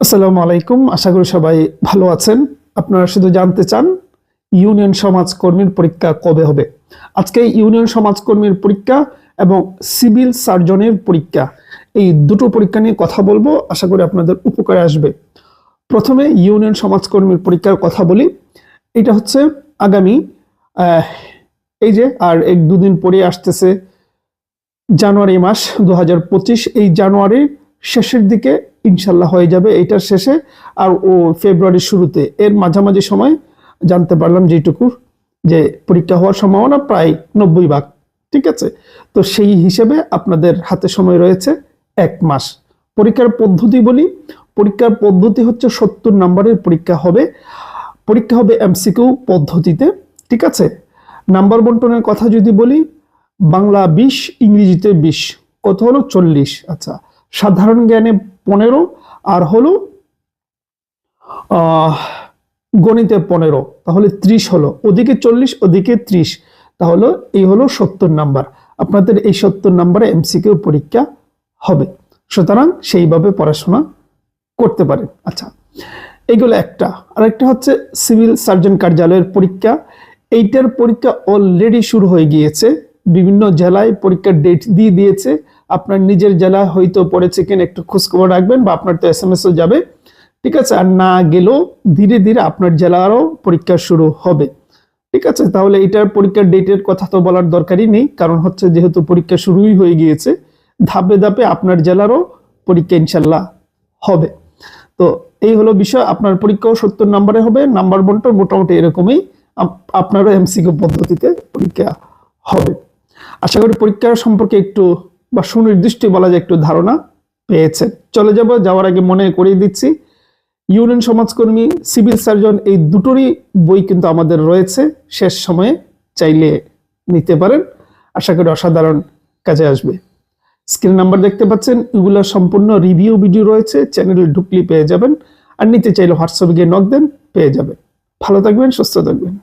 আসসালামু আলাইকুম। আশা করি সবাই ভালো আছেন। আপনারা শুধু জানতে চান, ইউনিয়ন সমাজকর্মীর পরীক্ষা কবে হবে? আজকে ইউনিয়ন সমাজকর্মীর পরীক্ষা এবং সিভিল সার্জনের পরীক্ষা, এই দুটো পরীক্ষা নিয়ে কথা বলব। আশা করি আপনাদের উপকারে আসবে। প্রথমে ইউনিয়ন সমাজকর্মীর পরীক্ষার কথা বলি। এটা হচ্ছে আগামী এই যে, আর এক দুদিন পরে আসতেছে জানুয়ারি মাস দু হাজার পঁচিশ। এই জানুয়ারির শেষের দিকে ইনশাল্লাহ হয়ে যাবে এইটার শেষে আর ও ফেব্রুয়ারির শুরুতে। এর মাঝামাঝি সময় জানতে পারলাম যেটুকু, যে পরীক্ষা হওয়ার সম্ভাবনা প্রায় নব্বই ভাগ, ঠিক আছে? তো সেই হিসেবে আপনাদের হাতে সময় রয়েছে এক মাস। পরীক্ষার পদ্ধতি বলি, পরীক্ষার পদ্ধতি হচ্ছে সত্তর নম্বরের পরীক্ষা হবে। পরীক্ষা হবে এমসিকিউ পদ্ধতিতে, ঠিক আছে? নাম্বার বন্টনের কথা যদি বলি, বাংলা বিশ, ইংরেজিতে বিশ, কত হলো চল্লিশ? আচ্ছা সাধারণ জ্ঞানে পনেরো, আর হলো গণিতে পনেরো, তাহলে ত্রিশ হলো। ওদিকে চল্লিশ, ওদিকে ত্রিশ, তাহলে এই হলো সত্তর নাম্বার। আপনাদের এই সত্তর নাম্বারে এমসিকিউ পরীক্ষা হবে। সুতরাং সেইভাবে পড়াশোনা করতে পারেন আচ্ছা এইগুলো একটা। আরেকটা হচ্ছে সিভিল সার্জন কার্যালয়ের পরীক্ষা। এইটার পরীক্ষা অলরেডি শুরু হয়ে গিয়েছে। বিভিন্ন জেলায় পরীক্ষার ডেট দিয়ে দিয়েছে। আপনার নিজের জেলা হয়তো পড়েছে কিনা একটু খোঁজখবর রাখবেন বা আপনার তো এস এম এসও যাবে। ঠিক আছে, আর না গেলেও ধীরে ধীরে আপনার জেলারও পরীক্ষা শুরু হবে। ঠিক আছে, তাহলে এটার পরীক্ষার ডেটের কথা তো বলার দরকারই নেই, কারণ হচ্ছে যেহেতু পরীক্ষা শুরুই হয়ে গিয়েছে, ধাপে ধাপে আপনার জেলারও পরীক্ষা ইনশাল্লাহ হবে। তো এই হলো বিষয়, আপনার পরীক্ষাও সত্তর নাম্বারে হবে, নাম্বার বন্টন মোটামুটি এরকমই, আপ- আপনারও এমসিকিউ পদ্ধতিতে পরীক্ষা হবে। আশা করি পরীক্ষা সম্পর্কে একটু বা সুনির্দিষ্ট বলা যায় একটু ধারণা পেয়েছেন চলে যাব, যাওয়ার আগে মনে করিয়ে দিচ্ছি, ইউনিয়ন সমাজকর্মী, সিভিল সার্জন এই দুটোরই বই কিন্তু আমাদের রয়েছে। শেষ সময়ে চাইলে নিতে পারেন। আশা করি অসাধারণ কাজে আসবে। স্ক্রিন নাম্বার দেখতে পাচ্ছেন, এগুলো সম্পূর্ণ রিভিউ ভিডিও রয়েছে, চ্যানেলে ঢুকলি পেয়ে যাবেন। আর নিতে চাইলে হোয়াটসঅ্যাপে গিয়ে নক দেন, পেয়ে যাবেন। ভালো থাকবেন, সুস্থ থাকবেন।